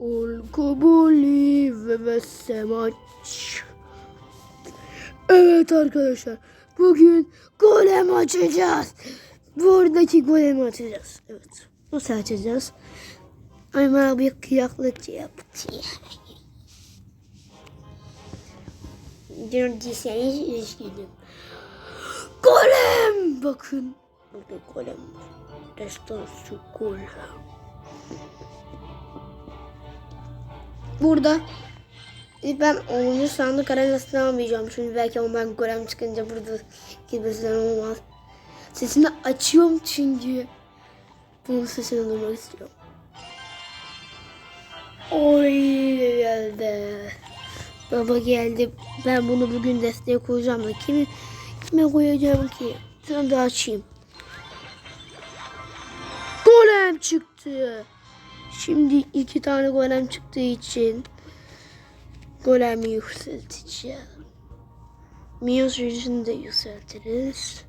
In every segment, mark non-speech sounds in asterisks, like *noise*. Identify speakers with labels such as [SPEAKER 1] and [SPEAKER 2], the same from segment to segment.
[SPEAKER 1] Ol kabulü ve vesemaç. Evet arkadaşlar. Bugün golem açacağız. Buradaki golemi açacağız. Evet. Nasıl açacağız? Ama bir kıyaklık yaptı. Gördüyseniz üzgünüm. Golem! Bakın. Burada golem var. Destansı golem. Burada ben 10. sandık arenasını almayacağım. Çünkü belki ben golem çıkınca burada gibisinden olmaz. Sesini açıyorum çünkü. Bunun sesini duymak istiyorum. Oy geldi. Baba geldi. Ben bunu bugün desteğe koyacağım da kimi kime koyacağım ki? Sana da açayım. Golem çıktı. Şimdi iki tane golem çıktığı için golemi yükselteceğim. Miyos yüzünü de yükseltiriz.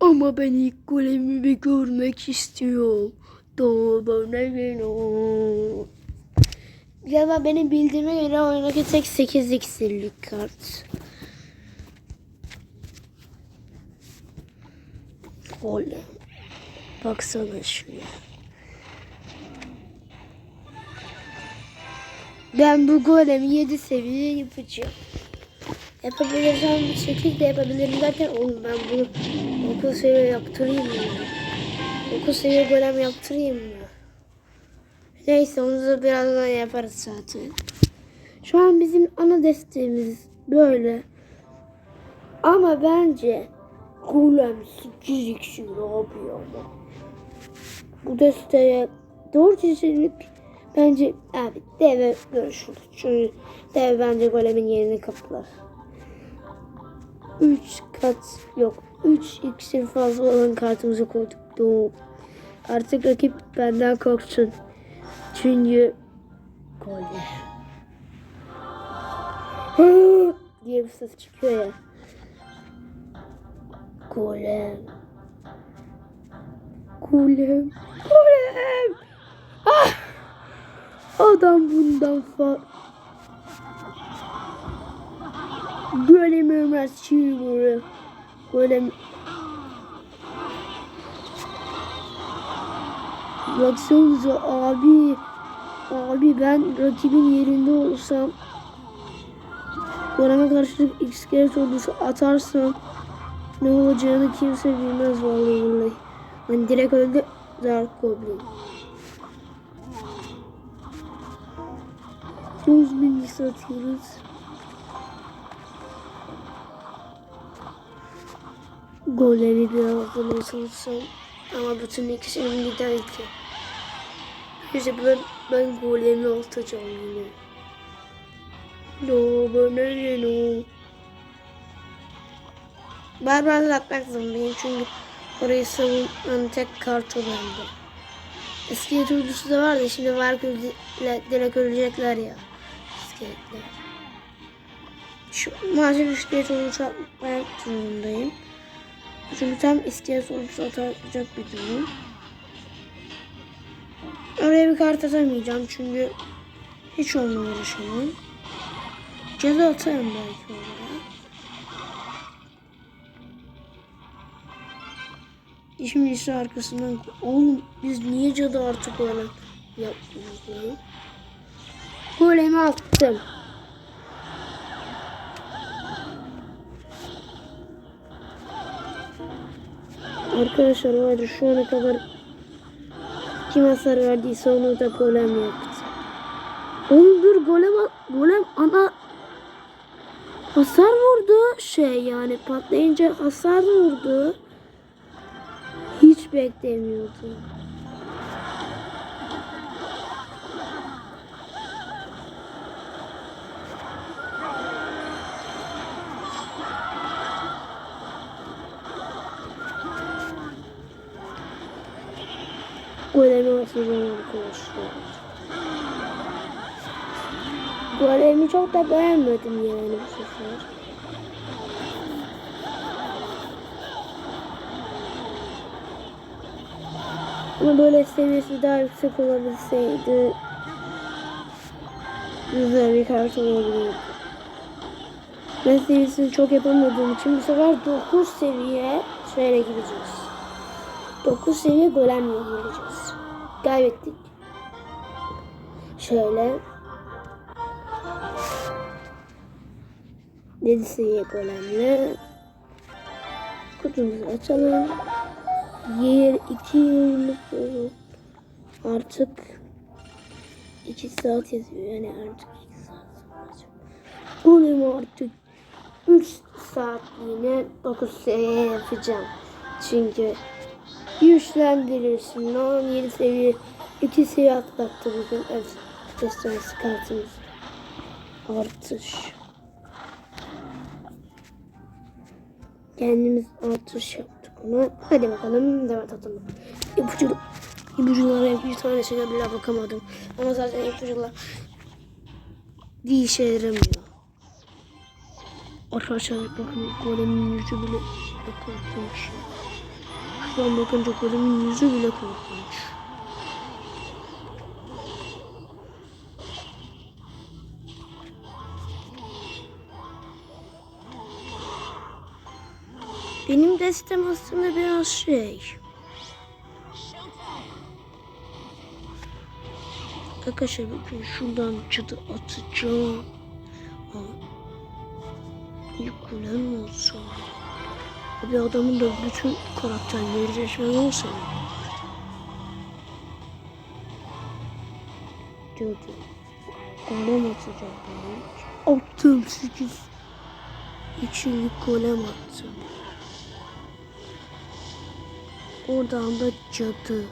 [SPEAKER 1] Ama ben ilk golemimi görmek istiyorum. Doğru ne benim. Galiba benim bildiğime göre oyundaki tek 8 iksirlik kart. Golem. Baksana şuraya. Ben bu golemi 7 seviye yapacağım. Yapabilirsem bir şekilde yapabilirim derken oğlum ben bunu 9 seviye yaptırayım mı? 9 seviye golem yaptırayım mı? Neyse onu da birazdan yaparız zaten. Şu an bizim ana desteğimiz böyle. Ama bence golem 8 iksir yapıyor ama. Bu desteğe 4 kişilik bence abi deve görüşürüz. Çünkü deve bence golemin yerini kaplar. 3 kat yok. 3 iksir fazla olan kartımızı koyduk. Doğru. Artık rakip benden korksun. Çünkü. Hı diye bir ses çıkıyor ya. Golem. Golem. Golem. Ah! Adam bundan fa... Golem ölmez çiğ Golem... Baksanıza abi. Abi ben rakibin yerinde olsam Golem'e karşılık kere ordusu atarsam ne olacağını kimse bilmez vallahi billahi. Hani direkt öldü Dark Goblin. 9 bin satıyoruz. Golemi birazdan asansam ama bütün ikisinin bir daha iki. İşte ben, ben golemi atacağım yine. No, bana no. Barbarlar atmak zorundayım çünkü orayı savunan tek kart o bende. Eski yatırıcısı da vardı şimdi var direkt ölecekler ya. İskeletler. Şu maalesef iskelet sonucu atmak zorundayım. Çünkü tam iskelet sonucu atacak bir durum. Oraya bir kart atamayacağım çünkü hiç onunla uğraşamam. Ceza atarım belki oraya. Şimdi ise arkasından oğlum biz niye cadı artık öyle yapmıyoruz lan? Golemi attım. Arkadaşlar var ya, şu ana kadar kim hasar verdiyse onu da golem yaptı. Oğlum dur golem, golem ana hasar vurdu şey yani patlayınca hasar vurdu. Beklemiyordum. Golemi atacağım arkadaşlar. Golemi çok da beğenmedim yani bu sefer. Ama böyle seviyesi daha yüksek olabilseydi güzel bir kart olabilirdi. Ben seviyesini çok yapamadığım için bu sefer 9 seviye şöyle gireceğiz. 9 seviye golemle gireceğiz. Kaybettik. Şöyle. 7 seviye golemle kutumuzu açalım. Yer 2 yıllık yolu. artık 2 saat yazıyor yani artık 2 saat sonra. Golem artık 3 saatliğine 9 seviye yapacağım. Çünkü güçlendirirsin. 17 seviye 2 seviye atlattı bugün destansı kartımız. Artış. Kendimiz artış yaptık ona. Hadi bakalım devam atalım. İpucu, ipuculara bir tane şeyler bile bakamadım. Ama zaten ipucular bir işe yaramıyor. Arkadaşlar bakın golemin yüzü bile korkunç. Şuradan bakınca golemin yüzü bile korkunç. Benim destem aslında biraz şey. Arkadaşlar bakın şuradan çatı atacağım. Aa, bir kulem olsa. Bir adamın da bütün karakterleri resmen olsa. Diyordu. Golem atacağım ben. Attım 8. İçeri golem attım. Oradan da cadı.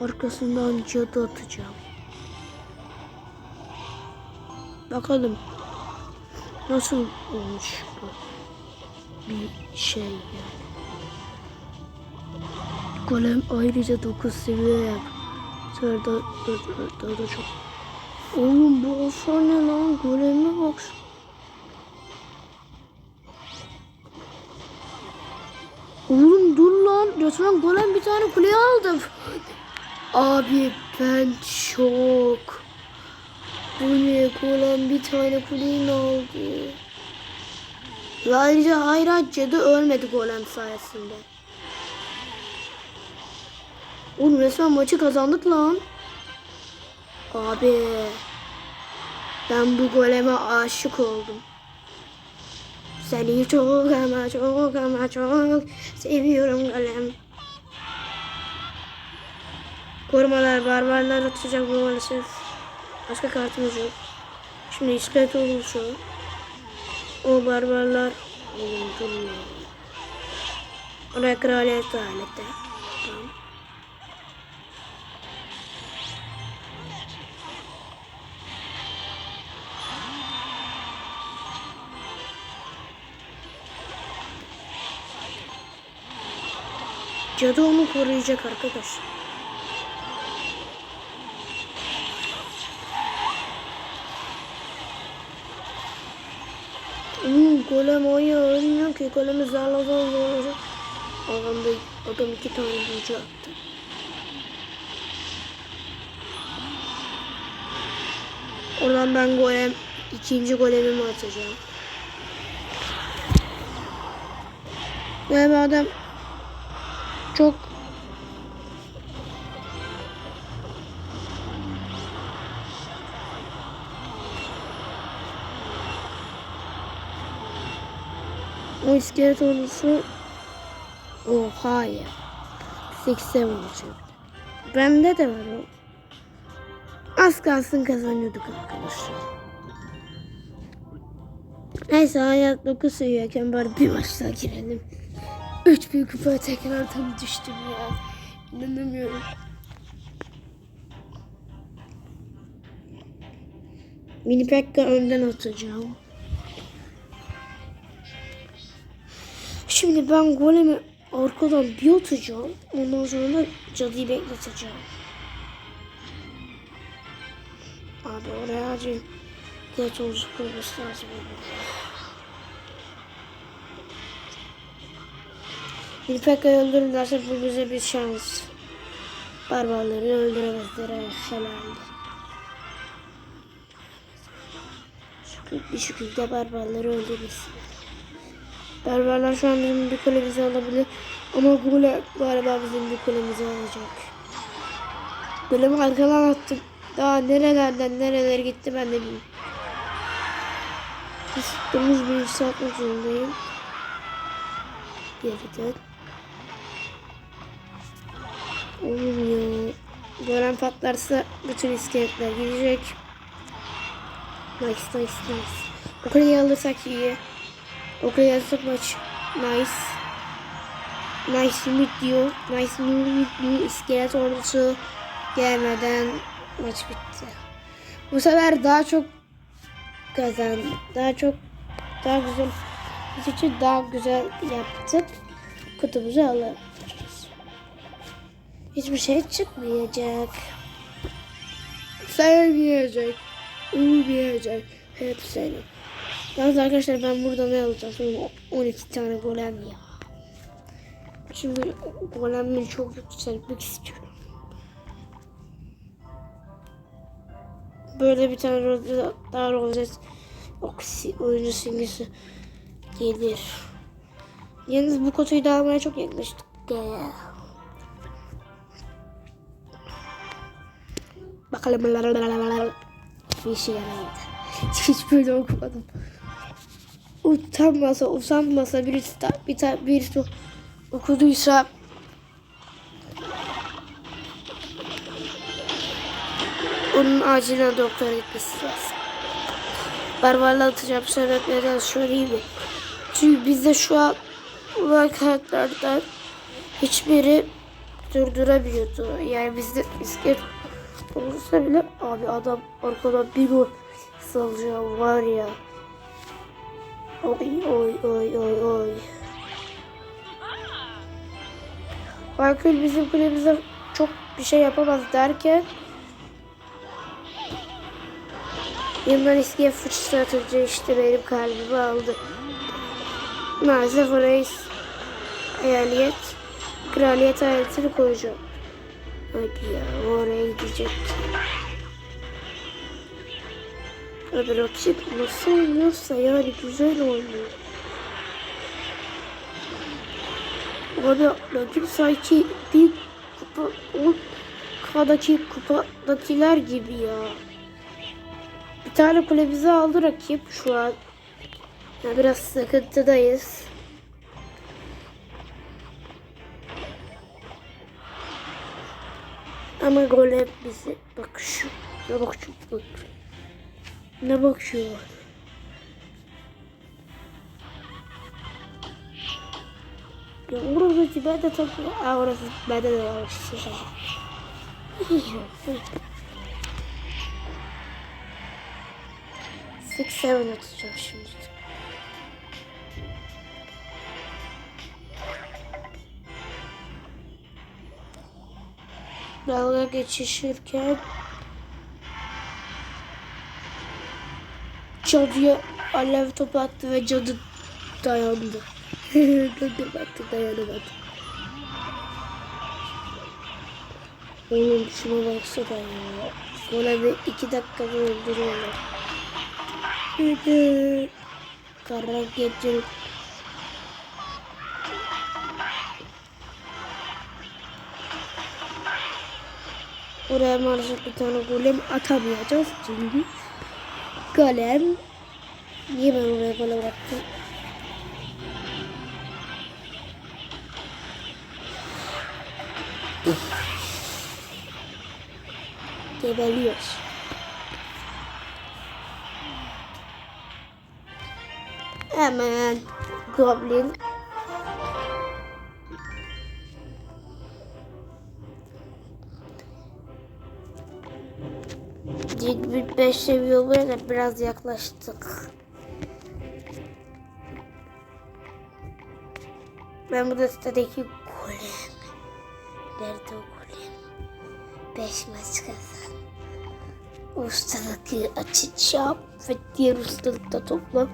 [SPEAKER 1] Arkasından cadı atacağım. Bakalım. Nasıl olmuş bu? Bir şey yani. Golem ayrıca 9 seviye yap. Sonra da, da, da, da, da çok. Oğlum bu hasar ne lan? Goleme bak. Oğlum lan. Resmen golem bir tane kuleye aldım. Abi ben şok. Bu ne golem bir tane kuleyi aldı. Ve ayrıca hayrat cadı ölmedi golem sayesinde. Oğlum resmen maçı kazandık lan. Abi. Ben bu goleme aşık oldum. Seni çok ama çok ama çok seviyorum golem. Korumalar, barbarlar atacak bu maalesef. Başka kartımız yok. Şimdi iskelet olursa o barbarlar. Oraya kraliyet alette. Cadı onu koruyacak arkadaş. Hmm, golem oyun ölmüyor ki. Golemi zarladan zorlayacak. Adam, da, adam iki tane büyücü attı. Oradan ben golem, ikinci golemimi atacağım. Yani adam çok o iskelet ordusu oha ya 87 olacak. Bende de var o. Az kalsın kazanıyorduk arkadaşlar. Neyse hayat 9 seviyeyken bari bir maç daha girelim. 3 büyük kupaya tekrardan düştüm ya. İnanamıyorum. Mini Pekka önden atacağım. Şimdi ben golemi arkadan bir atacağım. Ondan sonra da cadıyı bekleteceğim. Abi oraya acil geç olacak kurması lazım. Bir Pekka'yı öldürürlerse bu bize bir şans. barbarları öldüremezler herhalde. Bir şekilde barbarları öldürmesin. Barbarlar şu an bizim bir kulemizi alabilir. Ama kule galiba bizim bir kulemizi alacak. Kulemi arkadan attım. Daha nerelerden nerelere gitti ben de bilmiyorum. Biz domuz büyüsü atmak zorundayım. Geriden. Olmuyor. Gören patlarsa bütün iskeletler gidecek. Nice nice nice. O kuleyi alırsak iyi. O alırsak maç. Nice. Nice meet you. Nice meet you. İskelet ordusu gelmeden maç bitti. Bu sefer daha çok kazan. Daha çok daha güzel için daha güzel yaptık. Kutumuzu alırız. Hiçbir şey çıkmayacak. Sevmeyecek. Uymayacak. Hep seni. Yalnız arkadaşlar ben burada ne alacağım? Sonra 12 tane golem ya. Şimdi golemi çok yükseltmek istiyorum. Böyle bir tane rozet, daha rozet oksi, oyuncu simgesi gelir. Yalnız bu kutuyu da almaya çok yaklaştık. Gel. Bakalım. Bir şey yaramadı. Hiç böyle okumadım. Utanmasa, usanmasa birisi ta, bir ta, birisi okuduysa onun acilen doktora gitmesi lazım. Barbarla atacağım sebeplerden söyleyeyim mi? Çünkü bizde şu an olan kartlardan hiçbiri durduramıyordu. Yani bizde iskelet olursa bile abi adam arkadan bir gol salacağım var ya. Oy oy oy oy oy. Michael bizim kulemize çok bir şey yapamaz derken Yanından eskiye fıçlatınca işte benim kalbimi aldı. Maalesef oraya hayaliyet, kraliyet hayaletini koyacağım. Hadi ya oraya gidecek. Abi rakip nasıl oynuyorsa yani güzel oynuyor. Abi rakip sanki bir kupa, o kafadaki kupadakiler gibi ya. Bir tane kulemizi aldı rakip şu an. Ya biraz sıkıntıdayız. Ama golem bizi bak şu ne bak şu bak. Ne bakıyor? Ya orası ben de takım. Aa orası bende de var. *laughs* Six seven atacağım şimdi. Dalga geçişirken cadıya alev topu attı ve cadı dayandı. *laughs* baktı dayanamadı. Oğlum şuna baksana ya. Golemi iki dakikada öldürüyorlar. Kara gece. Oraya maalesef bir tane golem atamayacağız çünkü golem niye ben oraya golem attım? Geberiyoruz. Hemen Goblin 5 seviye kadar biraz yaklaştık. Ben burada sitedeki golem. Nerede o golem? 5 maç kazan. Ustalıkı açacağım ve diğer ustalıkta toplam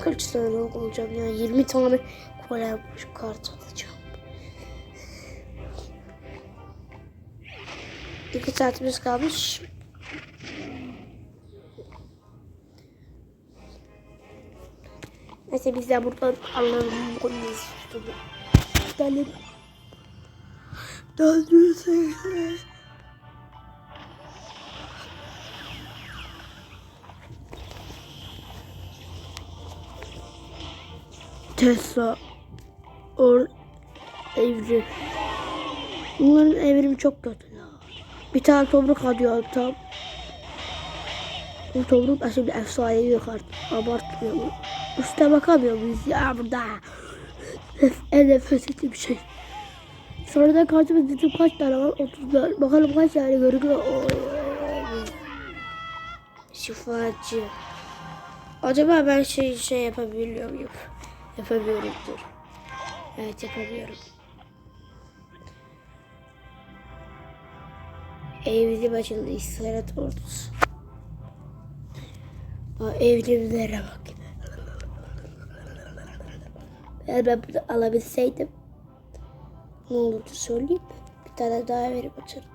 [SPEAKER 1] kaç tane olacağım ya 20 tane golem kart alacağım. İki saatimiz kalmış. Neyse biz de buradan Allah'ın konuyu tutup gidelim. Döndürse. Tesla or evrim. Bunların evrimi çok kötü ya. Bir tane toprak alıyor tam. Bu toprak da şimdi efsanevi yok artık. Abartmıyor mu? Üste bakamıyor muyuz ya burada? en nefret ettiğim şey. Sonradan kartımız bizim kaç tane var? 34. Bakalım kaç tane görünüyor. Şifacı. Acaba ben şey şey yapabiliyor muyum? Yapabiliyorumdur. Evet yapabiliyorum. Evli açıldı İsrail ordusu. Evlimlere bak. Eğer ben bunu alabilseydim ne olurdu söyleyeyim mi? Bir tane daha verip açırdım.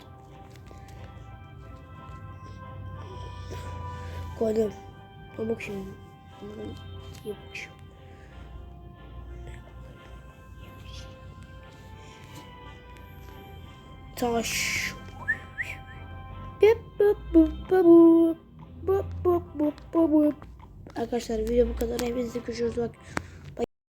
[SPEAKER 1] Golüm. Pamuk şimdi. Yapışım. Taş. Arkadaşlar video bu kadar. Hepinizi görüşürüz. Bak.